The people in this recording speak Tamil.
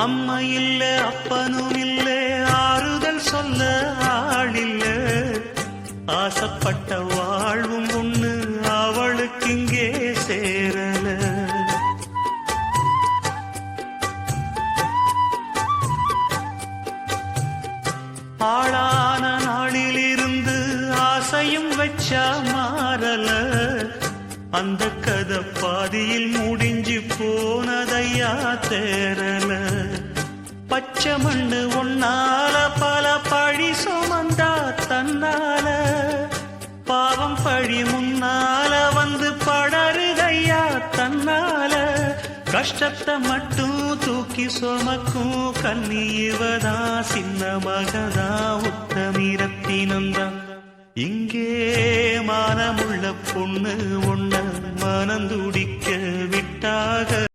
அம்மா இல்ல அப்பனும் இல்ல ஆறுதல் சொல்ல ஆள் இல்ல. ஆசைப்பட்ட வாழ்வும் ஒண்ணு அவளுக்கு இங்கே சேரல. ஆளான நாளிலிருந்து ஆசையும் வச்சா மாறல. அந்த கதை பாதியில் முடிஞ்சு போனதையா தேரல பச்சை மண்ணு உன்னால பல பழி சுமந்தா தன்னால. பாவம் பழி முன்னால வந்து படருதையா தன்னால. கஷ்டத்தை மட்டும் தூக்கி சுமக்கும் கண்ணி சின்ன மகதா உத்தமிரத்தினந்தான் இங்கே மானமுள்ள பொண்ணு ஒன்ன மனந்துடிக்க விட்டாக.